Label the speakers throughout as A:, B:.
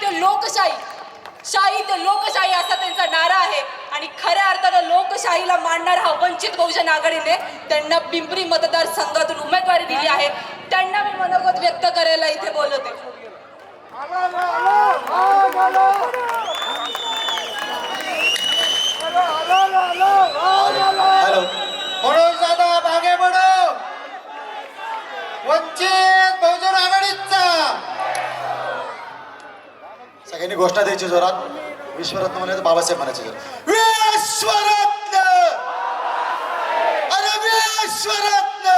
A: ते लोकशाही शाही ते लोकशाही असा त्यांचा नारा आहे. आणि खऱ्या अर्थानं लोकशाहीला मांडणार हा वंचित बहुजन आघाडीने त्यांना पिंपरी मतदारसंघातून उमेदवारी दिली आहे. त्यांना मी मनोगत व्यक्त करायला इथे बोलवते.
B: घोषणा द्यायची जोरात विश्वरत्न म्हणायचं बाबासाहेब म्हणायचे जोरात विश्वरत्न अरे विश्वरत्न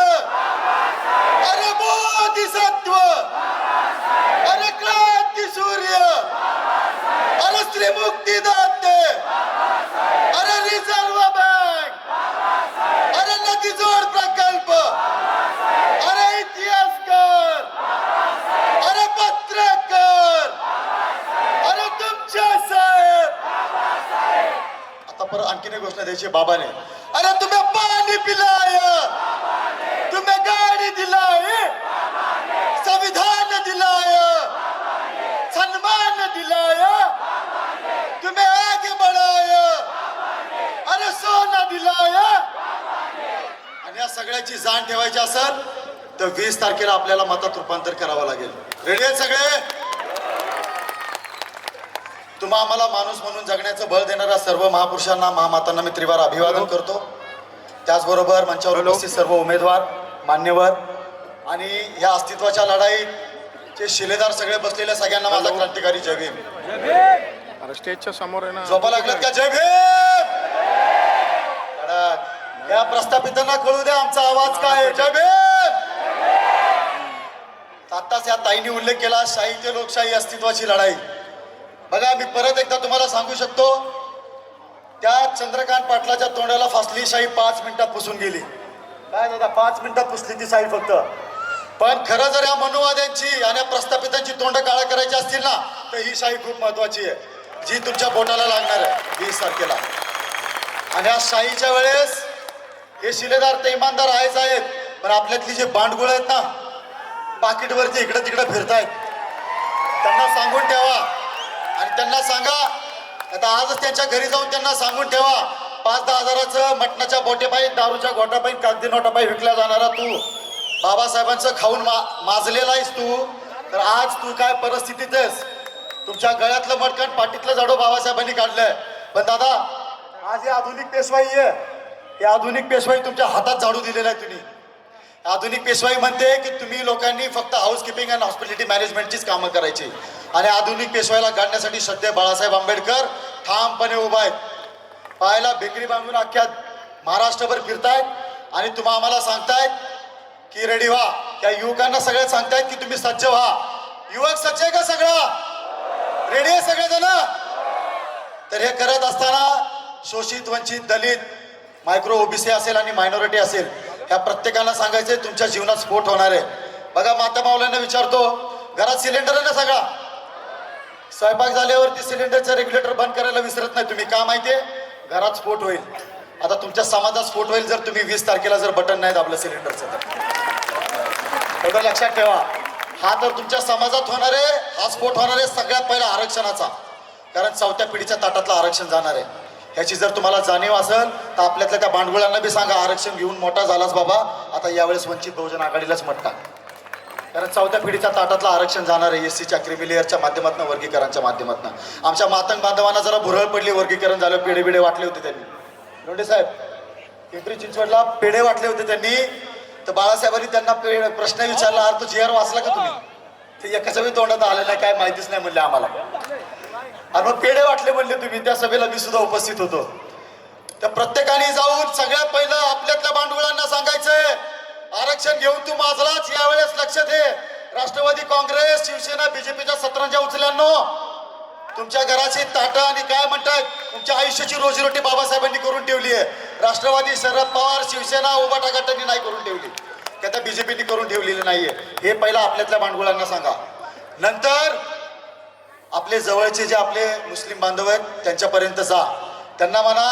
B: अरे बोधिसत्व अरे क्रांती सूर्य अरे स्त्री मुक्तीदाते अरे रिझर्व्ह बँक अरे नदी जोड प्रकल्प अरे इतिहासकार अरे पत्रकार अरे तुमच्या साहेब आता परत त्याचे बाबाने. अरे तुम्ही पाणी पिलाय. तुम्ही गाडी दिलाय. संविधान दिलाय. सन्मान दिलाय. तुम्ही आगे बढ़ाय. अरे सोना दिलाय. आणि या सगळ्याची जाण ठेवायची असेल तर वीस तारखेला आपल्याला मतात रूपांतर करावं लागेल. रेडी आहेत सगळे? तुम्हा आम्हाला माणूस म्हणून जगण्याचं बळ देणाऱ्या सर्व महापुरुषांना महामातांना मी त्रिवार अभिवादन करतो. त्याचबरोबर मंचावर उपस्थित सर्व उमेदवार मान्यवर आणि या अस्तित्वाच्या लढाईत जे शिलेदार सगळे बसलेले सगळ्यांना माझा क्रांतिकारी जय भीम.
C: स्टेजच्या समोर
B: झोपा लागल्यात का? जय भीम. या प्रस्थापितांना कळू द्या आमचा आवाज काय आहे. जय भीम! आताच या ताईने उल्लेख केला शाही ते लोकशाही अस्तित्वाची लढाई. बघा मी परत एकदा तुम्हाला सांगू शकतो त्या चंद्रकांत पाटलाच्या तोंडाला फासली शाही पाच मिनिटात पुसून गेली. काय दादा पाच मिनिटात पुसली ती शाही फक्त? पण खरं जर या मनुवाद्यांची आणि प्रस्थापितांची तोंड काळा करायची असतील ना तर ही शाही खूप महत्वाची आहे. जी तुमच्या बोटाला लागणार आहे वीस तारखेला. आणि या शाहीच्या वेळेस हे शिलेदार ते इमानदार आहेच आहेत पण आपल्यातली जे बांडगुळ आहेत ना पाकिटवरती इकडं तिकडं फिरतायत. त्यांना सांगून ठेवा आणि त्यांना सांगा आता आजच त्यांच्या घरी जाऊन त्यांना सांगून ठेवा पाच दहा हजाराचं मटणाच्या बोटेपायी दारूच्या गोटापाई कागदी नोटापाई विकला जाणारा तू. बाबासाहेबांचं खाऊन मा माजलेला आहेस तू. तर आज तू काय परिस्थितीत आहेस? तुमच्या गळ्यातलं मटकण पाठीतलं झाडू बाबासाहेबांनी काढलंय. पण दादा आज ही आधुनिक पेशवाई आहे. ही आधुनिक पेशवाई तुमच्या हातात झाडू दिलेला आहे तुम्ही. आधुनिक पेशवाई म्हणते की तुम्ही लोकांनी फक्त हाऊसकीपिंग अँड हॉस्पिटॅलिटी मॅनेजमेंटचीच कामं करायची. आणि आधुनिक पेशवायला गाडण्यासाठी सध्या बाळासाहेब आंबेडकर ठामपणे उभा आहेत. पायाला बेकरी बांधून अख्ख्या महाराष्ट्रभर फिरतायत आणि तुम्हा आम्हाला सांगतायत की रेडी व्हा. त्या युवकांना सगळ्यात सांगतायत की तुम्ही सज्ज व्हा. युवक सज्ज आहे का सगळा? रेडी आहे सगळेजण? तर हे करत असताना शोषित वंचित दलित मायक्रो ओबीसी असेल आणि मायनॉरिटी असेल ह्या प्रत्येकाला सांगायचंय तुमच्या जीवनात स्फोट होणार आहे. बघा माता मावल्यांना विचारतो घरात सिलेंडर आहे ना सगळा? स्वयंपाक झाल्यावरती सिलेंडरचं रेग्युलेटर बंद करायला विसरत नाही तुम्ही. का माहितीये? घरात स्फोट होईल. आता तुमच्या समाजात स्फोट होईल जर तुम्ही वीस तारखेला जर बटन नाही दाबलं सिलेंडरचं तर. एवढं लक्षात ठेवा. हा तर तुमच्या समाजात होणार आहे हा स्फोट होणार आहे सगळ्यात पहिला आरक्षणाचा. कारण चौथ्या पिढीच्या ताटातलं आरक्षण जाणार आहे. ह्याची जर तुम्हाला जाणीव असेल तर आपल्यातल्या त्या भांडवळांना बी सांगा आरक्षण घेऊन मोठा झालाच बाबा आता यावेळेस वंचित बहुजन आघाडीलाच मत कारण चौथ्या पिढीचा ताटातलं आरक्षण जाणार आहे एस सीच्या क्रिमिलेअरच्या माध्यमातून वर्गीकरणाच्या माध्यमातून. आमच्या मातंग बांधवांना जरा भुरळ पडली वर्गीकरण झालं पेढे बिडे वाटले होते त्यांनी. लोंढे साहेब पिंपरी चिंचवडला पेढे वाटले होते त्यांनी. तर बाळासाहेबांनी त्यांना प्रश्न विचारला अरे तो जी आर वाचला का तुम्ही? ते एकाच्या बी तोंडात आलं नाही काय माहितीच नाही म्हणले आम्हाला. अरे मग पेढे वाटले म्हणले तुम्ही त्या सभेला मी सुद्धा उपस्थित होतो. तर प्रत्येकाने जाऊन सगळ्यात पहिलं आपल्यातल्या भांडवळांना सांगायचंय आरक्षण घेऊन तू माजलाच यावेळेस लक्ष दे राष्ट्रवादी काँग्रेस शिवसेना बीजेपीच्या सत्रांच्या उचल्यांनो. तुमच्या घराची ताटं आणि काय म्हणतात तुमच्या आयुष्याची रोजीरोटी बाबासाहेबांनी करून ठेवली आहे. राष्ट्रवादी शरद पवार शिवसेना उभाटा गटांनी नाही करून ठेवली. की आता बीजेपीने करून ठेवलेली नाहीये. हे पहिलं आपल्यातल्या भांडगुळांना सांगा. नंतर आपले जवळचे जे आपले मुस्लिम बांधव आहेत त्यांच्यापर्यंत जा. त्यांना म्हणा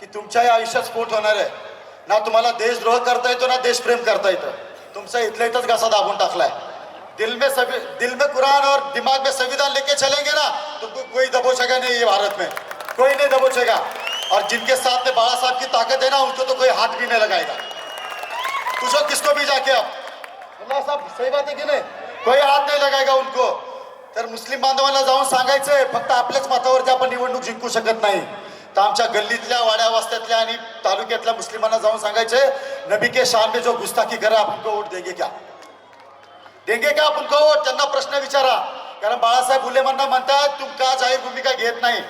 B: की तुमच्याही आयुष्यात स्फोट होणार आहे. ना तुम्हाला देशद्रोह करता येतो ना देशप्रेम करता येतं. तुमचा इथल्या इथंच घसा दाबून टाकलाय. दिल में सभी दिल में कुरान और दिमाग में संविधान लेके चलेंगे ना तो को, कोई दबोचेगा नहीं ये भारत में। कोई नहीं दबोचेगा। और जिनके साथ में बाला साहब की ताकत है ना उनको तो कोई हाथ भी नहीं लगाएगा। पूछो किसको भी जाके आप। मुल्ला साहब सही बात आहे की नाही? कोई हात नाही लगाएगा उनको। तर मुस्लिम बांधवांना जाऊन सांगायचंय फक्त आपल्याच मतावरती आपण निवडणूक जिंकू शकत नाही. तर आमच्या गल्लीतल्या वाड्या वस्त्यातल्या आणि तालुक्यातल्या मुस्लिमांना जाऊन सांगायचंय नबी के शान में जो गुस्ताखी करा आपण वोट देंगे क्या? देंगे का आपण को त्यांना प्रश्न विचारा. कारण बाळासाहेब बुलेमांना म्हणतात तुम का जाहीर भूमिका घेत नाही?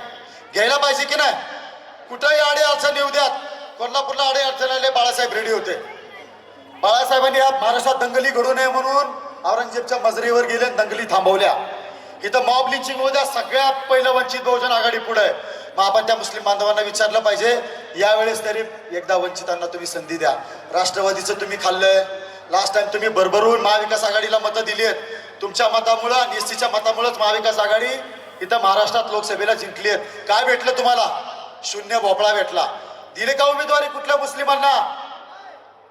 B: घ्यायला पाहिजे की नाही? कुठंही आडे अडचण येऊ द्यात. कोल्हापूरला आडे अडचण आले बाळासाहेब रेडी होते. बाळासाहेबांनी या महाराष्ट्रात दंगली घडू नये म्हणून औरंगजेबच्या मजरीवर गेले दंगली थांबवल्या. इथं मॉब लिंचिंग होऊ द्या सगळ्यात पहिलं वंचित बहुजन आघाडी पुढे आहे. मग आपण त्या मुस्लिम बांधवांना विचारलं पाहिजे यावेळेस तरी एकदा वंचितांना तुम्ही संधी द्या. राष्ट्रवादीचं तुम्ही खाल्लंय लास्ट टाइम तुम्ही भरभरून महाविकास आघाडीला मतं दिली आहेत. तुमच्या मतामुळं आणि एस सीच्या मतामुळंच महाविकास आघाडी इथं महाराष्ट्रात लोकसभेला जिंकली आहेत. काय भेटलं तुम्हाला? शून्य भोपळा भेटला. दिले का उमेदवारी कुठल्या मुस्लिमांना?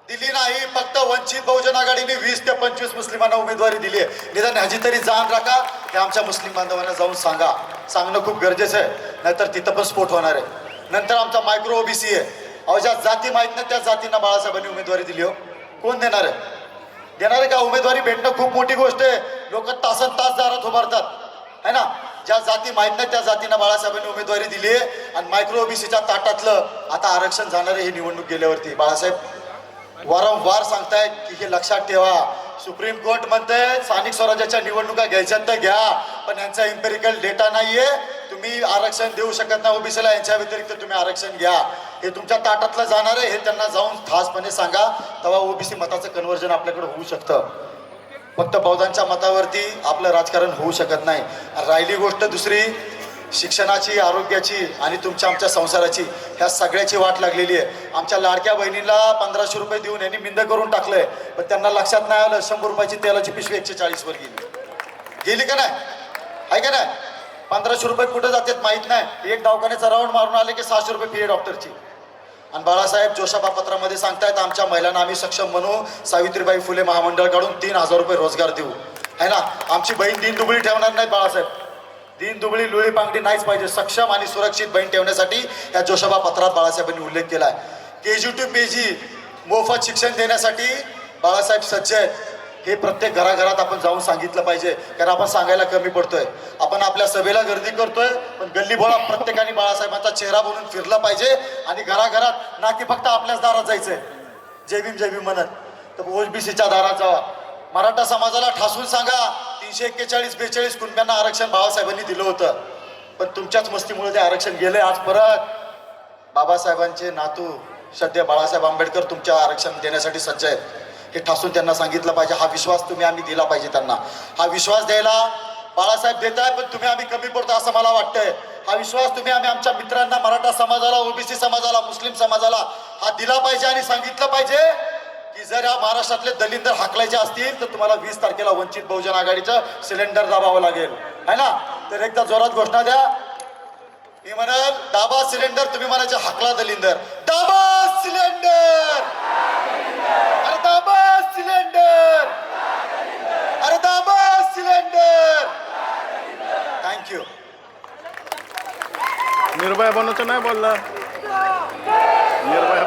B: दिली नाही. फक्त वंचित बहुजन आघाडीने वीस ते पंचवीस मुस्लिमांना उमेदवारी दिली आहे. निदान ह्याची तरी जाण राखा. हे आमच्या मुस्लिम बांधवांना जाऊन सांगा. सांगणं खूप गरजेचं आहे. नाहीतर तिथं पण स्फोट होणार आहे. नंतर आमचा मायक्रो ओबीसी आहे. अहो ज्या जाती माहीत नाही त्या जातींना बाळासाहेबांनी उमेदवारी दिली हो. कोण देणार आहे? देणार आहे का? उमेदवारी भेटणं खूप मोठी गोष्ट आहे. लोक तासन तास दारात उभारतात. है ना? ज्या जाती माहीत नाही त्या जातींना बाळासाहेबांनी उमेदवारी दिली आहे. आणि मायक्रो ओबीसीच्या ताटातलं आता आरक्षण जाणार आहे ही निवडणूक गेल्यावरती. बाळासाहेब वारंवार सांगतायत की हे लक्षात ठेवा. सुप्रीम कोर्ट म्हणते स्थानिक स्वराज्याच्या निवडणुका घ्यायच्या तर घ्या पण यांचा इम्पेरिकल डेटा नाहीये. तुम्ही आरक्षण देऊ शकत नाही ओबीसीला यांच्या व्यतिरिक्त तुम्ही आरक्षण घ्या. हे तुमच्या ताटातलं जाणार आहे हे त्यांना जाऊन खासपणे सांगा. तेव्हा ओबीसी मताचं कन्वर्जन आपल्याकडे होऊ शकतं. फक्त बौद्धांच्या मतावरती आपलं राजकारण होऊ शकत नाही. राहिली गोष्ट दुसरी शिक्षणाची आरोग्याची आणि तुमच्या आमच्या संसाराची ह्या सगळ्याची वाट लागलेली आहे. आमच्या लाडक्या बहिणीला पंधराशे रुपये देऊन यांनी मिंद करून टाकलंय. पण त्यांना लक्षात नाही आलं शंभर रुपयाची तेलाची पिशवी एकशे चाळीसवर गेली. गेली का नाही? आहे का नाही? पंधराशे रुपये कुठं जातात माहीत नाही. एक दवाखान्याचा राऊंड मारून आले की सहाशे रुपये फी आहे डॉक्टरची आणि बाळासाहेब जोशाबा पत्रामध्ये सांगतायत आमच्या महिलांना आम्ही सक्षम म्हणू सावित्रीबाई फुले महामंडळ काढून तीन हजार रुपये रोजगार देऊ. है ना? आमची बहीण दिन दुबळी ठेवणार नाही बाळासाहेब. दिन दुबळी लुळी पांगडी नाहीच पाहिजे. सक्षम आणि सुरक्षित बहीण ठेवण्यासाठी या जोशाबा पत्रात बाळासाहेबांनी उल्लेख केला आहे के जी टू पी जी मोफत शिक्षण देण्यासाठी बाळासाहेब सज्ज आहेत. हे प्रत्येक घराघरात आपण जाऊन सांगितलं पाहिजे. कारण आपण सांगायला कमी पडतोय. आपण आपल्या सभेला गर्दी करतोय पण गल्ली बोळा प्रत्येकाने बाळासाहेबांचा चेहरा बनून फिरला पाहिजे आणि घराघरात ना की फक्त आपल्याच दारात जायचंय. जय भीम जय भीम म्हणत. तर ओबीसीच्या दारात जावा. मराठा समाजाला ठासून सांगा तीनशे एक्केचाळीस बेचाळीस कुटुंबांना आरक्षण बाबासाहेबांनी दिलं होतं. पण तुमच्याच मस्तीमुळे ते आरक्षण गेले आज परत. बाबासाहेबांचे नातू सध्या बाळासाहेब आंबेडकर तुमच्या आरक्षण देण्यासाठी सज्ज आहेत. हे ठासून त्यांना सांगितलं पाहिजे. हा विश्वास तुम्ही आम्ही दिला पाहिजे त्यांना. हा विश्वास द्यायला बाळासाहेब देत आहे पण तुम्ही आम्ही कमी पडतो असं मला वाटतंय. हा विश्वास तुम्ही आम्ही आमच्या मित्रांना मराठा समाजाला ओबीसी समाजाला मुस्लिम समाजाला हा दिला पाहिजे आणि सांगितलं पाहिजे की जर या महाराष्ट्रातले दलिंदर हाकलायचे असतील तर तुम्हाला वीस तारखेला वंचित बहुजन आघाडीचं सिलेंडर दाबावं लागेल. है ना? तर एकदा जोरात घोषणा द्या. मी म्हणाल दाबा सिलेंडर तुम्ही म्हणायचे हाकला दलिंदर. दाबा सिलेंडर!
C: ನಿರ್ಭಯ ಬನ್ನೋಚನ ಬಲ್ಲ ನಿರ್ಭಯ